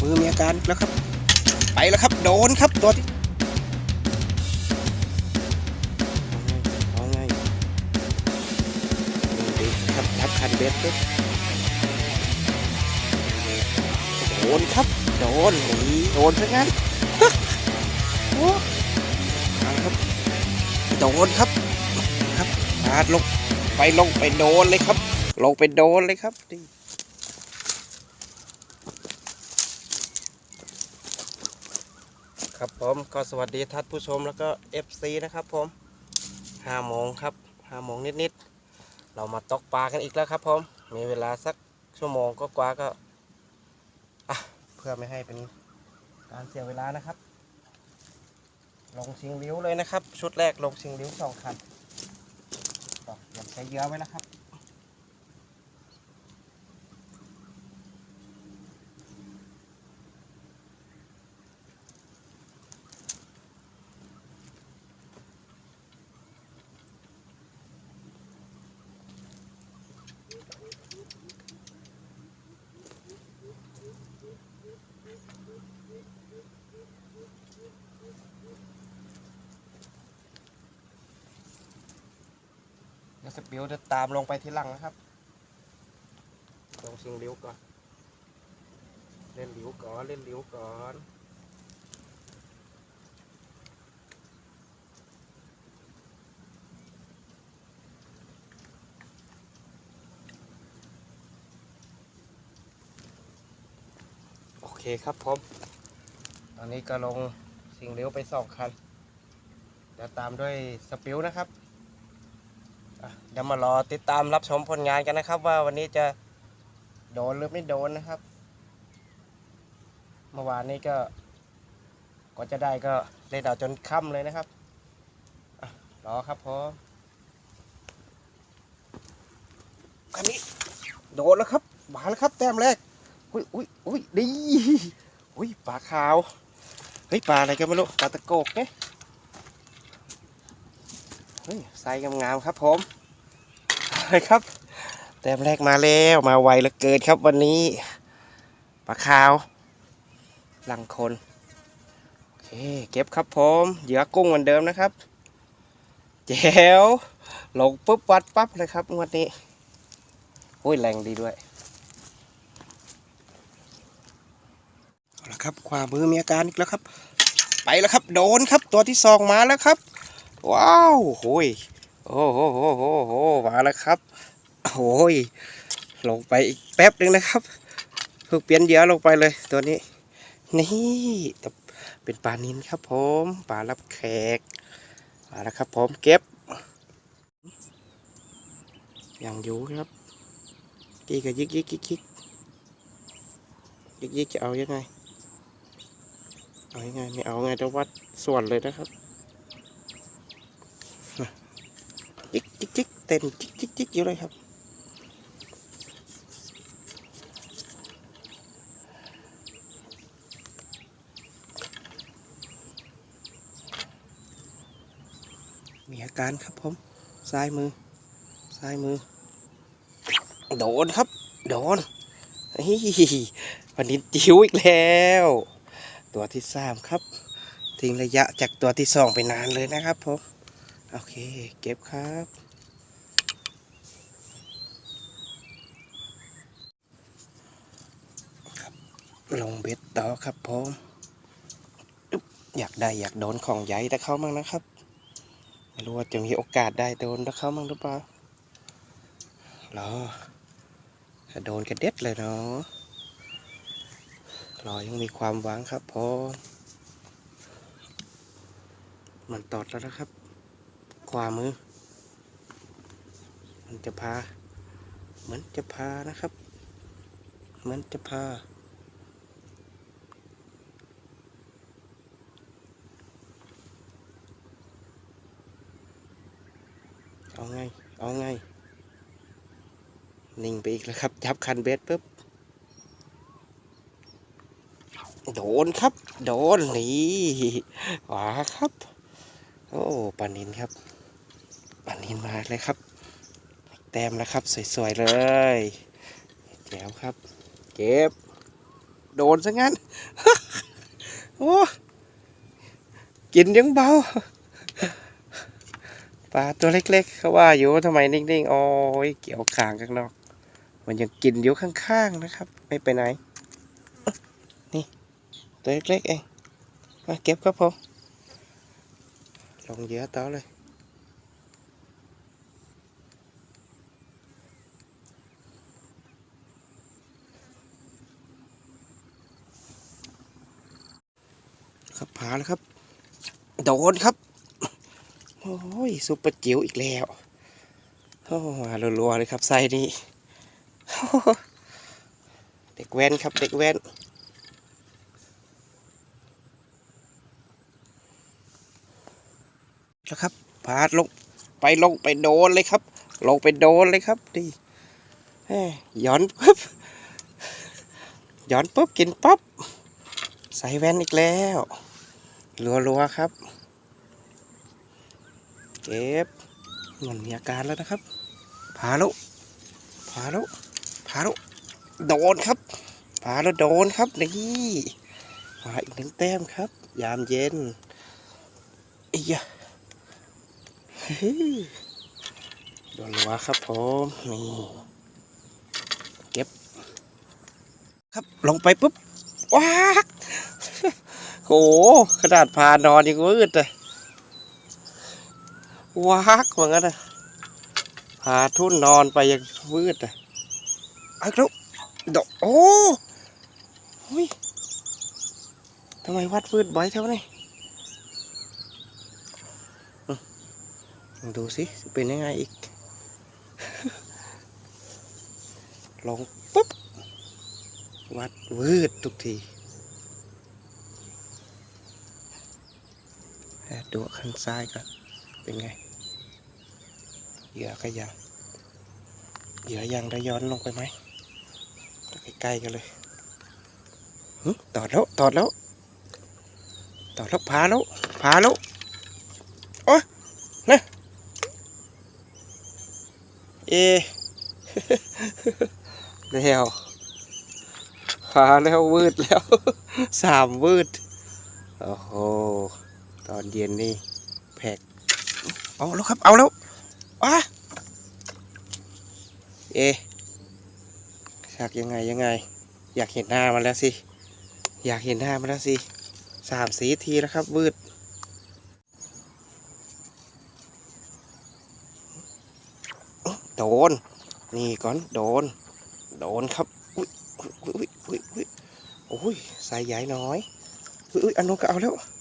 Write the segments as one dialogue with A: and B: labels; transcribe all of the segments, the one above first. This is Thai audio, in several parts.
A: มือมีอาการแล้วครับ ไปแล้วครับ โดนครับตัวที่เอาไงเอาไงดีครับทับคันเบ็ดปุ๊บโดนครับ โดนหนีโดนซะงั้นโอ้เอาครับ โดนครับ ครับพาดลงไปลงไปโดนเลยครับ ลงไปโดนเลยครับนี่ ครับผมก็สวัสดีท่านผู้ชมแล้วก็ FC นะครับผมห้าโมงครับห้าโมงนิดๆเรามาตกปลากันอีกแล้วครับผมมีเวลาสักชั่วโมงก็กว่าก็อะเพื่อไม่ให้เป็นการเสียเวลานะครับ ลงชิงลิ้วเลยนะครับ ชุดแรกลงชิงลิ้วสองคันก็เตรียมใช้เยอะไว้นะครับ ดี๋ยวสปิวจะตามลงไปทีหลังนะครับ ลงชิงลิ้วก่อน เล่นลิ้วก่อน เล่นลิ้วก่อนโอเคครับผม ตอนนี้ก็ลงชิงลิ้วไปสองคัน เดี๋ยวตามด้วยสปิวนะครับอะ เดี๋ยวมารอติดตามรับชมผลงานกันนะครับ ว่าวันนี้จะโดนหรือไม่โดนนะครับ เมื่อวานนี้ก็ก็จะได้ก็เล่นเอาจนค่ำเลยนะครับอะรอครับผมคันนี้โดนแล้วครับมาแล้วครับ แต้มแรกอุ้ยอุ้ยอุ้ยดีอุ้ยปลาขาวเฮ้ยปลาอะไรกันไม่รู้ปลาตะโกกเนี่ยเฮ้ยไซส์งามๆครับผม ครับ แต้มแรกมาแล้วมาไวเหลือเกินครับวันนี้ปลาขาวลังคนโอเคเก็บครับผมเหยื่อกุ้งเหมือนเดิมนะครับแจ๋วลงปุ๊บวัดปั๊บเลยครับงวดนี้โอ้ยแรงดีด้วยเอาละครับความมือมีอาการอีกแล้วครับ ไปแล้วครับ โดนครับตัวที่สองมาแล้วครับ ว้าวโอ้ย โอ้โหโหโหโหมาแล้วครับโอ้ยลงไปอีกแป๊บหนึ่งนะครับเพิ่งเปลี่ยนเยื่อลงไปเลยตัวนี้ นี่เป็นปลานินครับผมปลารับแขกมาแล้วครับผมเก็บ อย่างอยู่ครับกี่กับยิกยิกยิกยิกยิกยิกจะเอายังไง เอายังไงไม่เอาไงจะวัดส่วนเลยนะครับ จิกจิกจิกเต้นจิกจิกจิกอยู่เลยครับ มีอาการครับผมซ้ายมือ ซ้ายมือ โดนครับ โดนเฮ้ยวันนี้จิ๋วอีกแล้ว ตัวที่สามครับ ทิ้งระยะจากตัวที่สองไปนานเลยนะครับผม โอเค เก็บครับ ครับ ลงเบ็ดต่อครับผมอึ๊บอยากได้อยากโดนของใหญ่ตะเข้ามั่งนะครับ ไม่รู้ว่าจะมีโอกาสได้โดนตะเข้ามั่งหรือเปล่ารอถ้าโดนกระเด็ดเลยเนาะรอยังมีความหวังครับผมมันตอดแล้วนะครับ วามือ มันจะพา เหมือนจะพานะครับ เหมือนจะพา เอาไง เอาไง นิ่งไปอีกแล้วครับ จับคันเบ็ดปุ๊บ โดนครับ โดนนี่หวาครับ โอ้ปลานินครับ นินมาเลยครับ แต้มแล้วครับ สวยๆเลยแจ๋วครับ เก็บ โดนซะงั้น โอ้กินยังเบาปลาตัวเล็กๆเขาว่าอยู่ทำไมนิ่งๆโอ้ยเกี่ยวขางข้างนอก มันยังกินอยู่ข้างๆนะครับ ไม่ไปไหน นี่ ตัวเล็กๆเองมาเก็บครับผมลงเยอะต่อเลย ผาแล้วครับ โดนครับ โอ้ยซุปเปอร์จิ๋วอีกแล้วโอ้มารัวๆเลยครับไส้นี้เด็กแว้นครับ เด็กแว้นแล้วครับพาดลงไปลงไปโดนเลยครับ ลงไปโดนเลยครับดีย้อนปุ๊บย้อนปุ๊บกินปั๊บใส่แว่นอีกแล้ว รัวๆครับ เก็บมันมีอาการแล้วนะครับผาลุผาลุผาลุโดนครับผาล้วโดนครับนี่มาอีกหนึ่งแต้มครับ ยามเย็นอียะเฮ้ยโดนรัวครับผมนี่เก็บ ครับลงไปปุ๊บว้า โหขนาดพานอนยังวืดเลยว้ากเหมือนกันนะพาทุ่นนอนไปยังวืดเลยไอ้ครุดอกโอ้ยทำไมวัดวืดบ่อยเท่านี้ดูสิเป็นยังไงอีก ลงปุ๊บ วัดวืดทุกที แอบ ดูข้างซ้ายก่อนเป็นไง เหยื่อก็ยังเหยื่อยังได้ย้อนลงไปไหมใกล้ๆกันเลยตอดแล้วตอดแล้วตอดแล้วพาแล้วพาแล้วโอ้ยนะเอแล้วพาแล้ววืดแล้วสามวืดโอ้โห ตอนเย็นนี่แพกเอาแล้วครับ เอาแล้วอะเอะชักยังไงยังไง อยากเห็นหน้ามันแล้วสิ อยากเห็นหน้ามันแล้วสิสามสีทีแล้วครับวืดโดน นี่ก่อนโดน โดนครับอุ้ยอุ้ยอุ้ยอุ้ยอุ้ยโอ้ยสายใหญ่น้อยอุ้ยอุ้ยอันนู้นก็เอาแล้วเ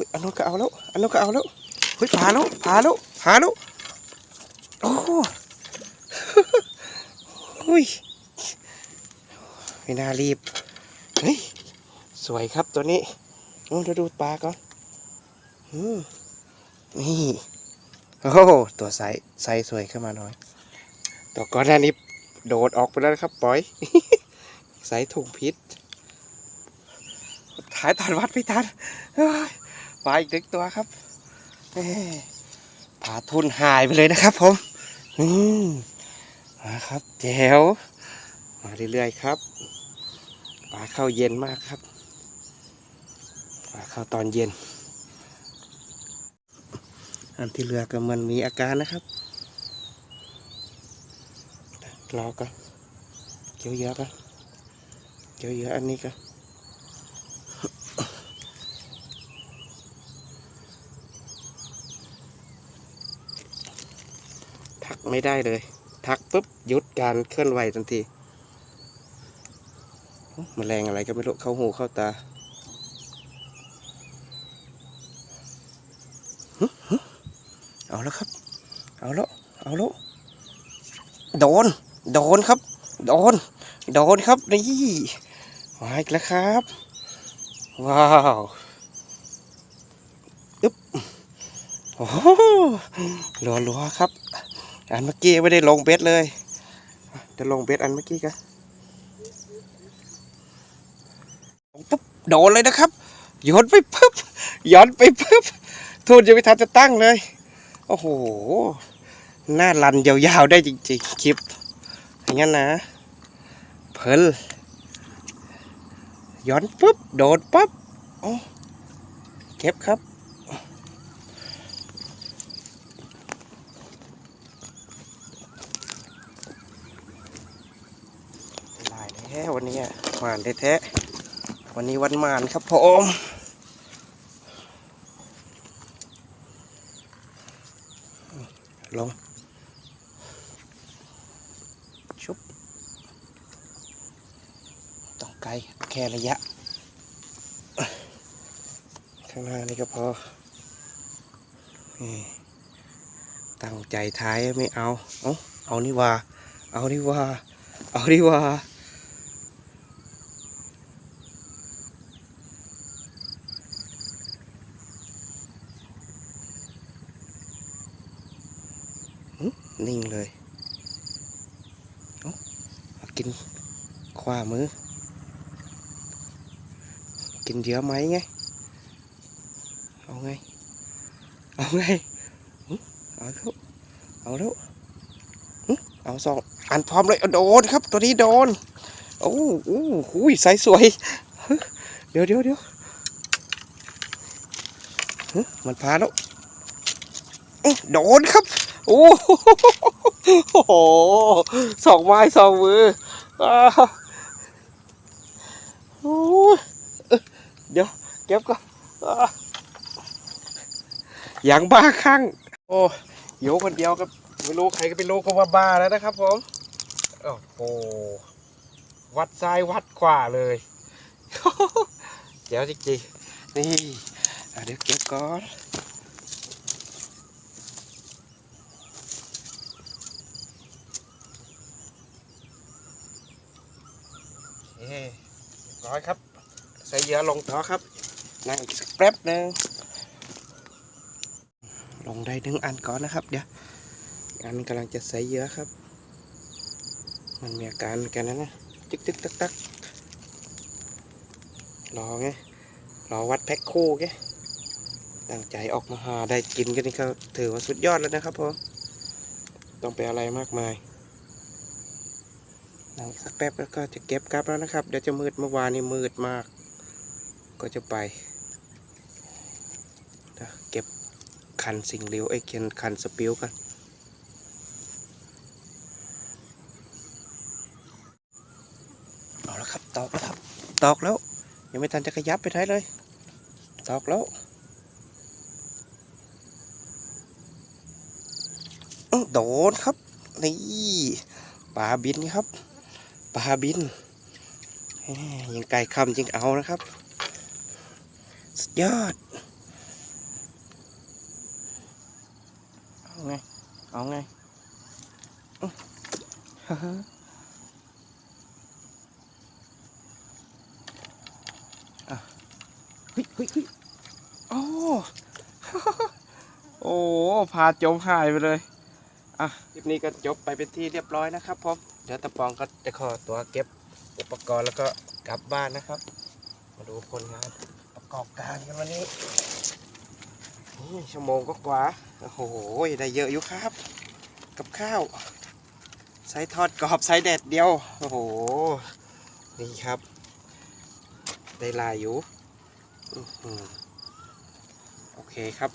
A: ฮ้ยอันนู้นก็เอาแล้วอันนู้นก็เอาแล้วเฮ้ยผาแล้วผาแล้วผาแล้วโอ้โหอุ้ยไม่น่ารีบเฮ้ยสวยครับตัวนี้โอ้เดี๋ยวดูปลาก่อนนี่โอ้โหตัวใสใสสวยขึ้นมาหน่อยตัวก่อนหน้านี้โดดออกไปแล้วนะครับปล่อยใสถุงพิษถ่ายตัดวัดไม่ทัน ปลาอีกหนึ่งตัวครับแหม่ปลาทุนหายไปเลยนะครับ ผมอืมมาครับแจ๋วมาเรื่อยๆครับปลาเข้าเย็นมากครับปลาเข้าตอนเย็น อันที่เรือก็มันมีอาการนะครับรอก่อนเกี่ยวเยอะกันเกี่ยวเยอะอันนี้กัน ไม่ได้เลย ทักปุ๊บหยุดการเคลื่อนไหวทันทีโอ้แมลงอะไรก็ไม่รู้เข้าหูเข้าตาเอาแล้วครับ เอาแล้วเอาแล้วโดน โดนครับ โดน โดนครับนี่มาอีกแล้วครับ ว้าวอึ๊บโอ้โหรัวๆครับ อันเมื่อกี้ไม่ได้ลงเบ็ดเลยจะลงเบ็ดอันเมื่อกี้กันปุ๊บโดนเลยนะครับโยนไปปุ๊บย้อนไปปุ๊บทูนจะไม่ทันจะตั้งเลย โอ้โหหน้ารันยาวๆได้จริงๆคลิปอย่างนั้นนะเพลินย้อนปุ๊บโดดปั๊บโอ้เก็บครับ ได้แล้ววันนี้หมานแท้ๆวันนี้วันหมานครับผมลงชุบต้องไกลแค่ระยะ ข้างหน้านี่ก็พอตั้งใจท้ายไม่เอา เอาเอานี่ว่า เอานี่ว่า เอานี่ว่า นิ่งเลยเอาเอกินขวามือ กินเยอะไหมไง เอาไง เอาไง เอาแล้วเอาแล้วเอาสองอันพร้อมเลยเอาโดนครับ ตัวนี้โดน โอ้โอ้หุยใสสวย เดี๋ยวเดี๋ยวเดี๋ยวมันพาแล้วอื้อโดนครับ โอ้โหสองไม้สองมืออ้าวโอ้เดี๋ยวเก็บก่อนอย่างบ้าคลั่งโอ้โยคนเดียวก็ไม่รู้ใครก็ไปรู้ก็ว่าบ้าแล้วนะครับผมโอ้โหวัดซ้ายวัดขวาเลยเดี๋ยวจริงๆนี่เดี๋ยวเก็บก่อน โอเคเร้อยครับ ใส่เยื่อลงต่อครับนั่งอีกสักแป๊บหนึ่งลงได้หนึ่งอันก่อนนะครับ เดี๋ยวอันกำลังจะใส่เยื่อครับ มันมีอาการเหมือนกันนะนะตึกตึกตักตักรอไงรอวัดแพ็คคู่ไงตั้งใจออกมาหาได้กินกันนี่ก็ถือว่าสุดยอดแล้วนะครับผมต้องไปอะไรมากมาย นั่งสักแป๊บแล้วก็จะเก็บกลับแล้วนะครับ เดี๋ยวจะมืดเมื่อวานนี้มืดมาก ก็จะไปเก็บคันสิ่งเหลวไอ้เขียนคันสปิวกันเอาแล้วครับตอกแล้วครับตอกแล้ว ยังไม่ทันจะขยับไปไหนเลย ตอกแล้วโดนครับ นี่ปลาบินครับ ปลาบินยังไก่คำจริงเอานะครับ สุดยอด เอาไง เอาไงฮ่าฮ่าอ่ยฮ้ยเฮ้ยโอ้ โอ้ พาจมหายไปเลย อะคลิปนี้ก็จบไปเป็นที่เรียบร้อยนะครับผมเดี๋ยวตะปองก็จะขอตัวเก็บอุปกรณ์แล้วก็กลับบ้านนะครับ มาดูผลงานประกอบการกันวันนี้นี่ชั่วโมงก็กว่าโอ้โหได้เยอะอยู่ครับ กับข้าวไซส์ทอดกรอบไซส์แดดเดียวโอ้โหนี่ครับ ได้ลายอยู่โอเคครับ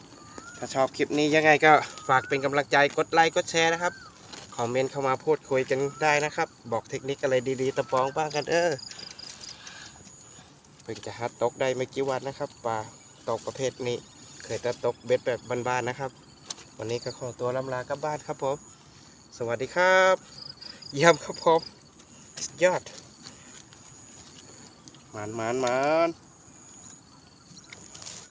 A: ถ้าชอบคลิปนี้ยังไงก็ฝากเป็นกำลังใจกดไลค์กดแชร์นะครับคอมเมนต์เข้ามาพูดคุยกันได้นะครับ บอกเทคนิคอะไรดีๆตะปองบ้างกันเออเพิ่งจะฮัดตกได้ไม่กี่วันนะครับปลาตกประเภทนี้ เคยแต่ตกเบ็ดแบบบ้านๆนะครับ วันนี้ก็ขอตัวลำลากลับบ้านครับผมสวัสดีครับเยี่ยมครับผมสุดยอดมานมานมาน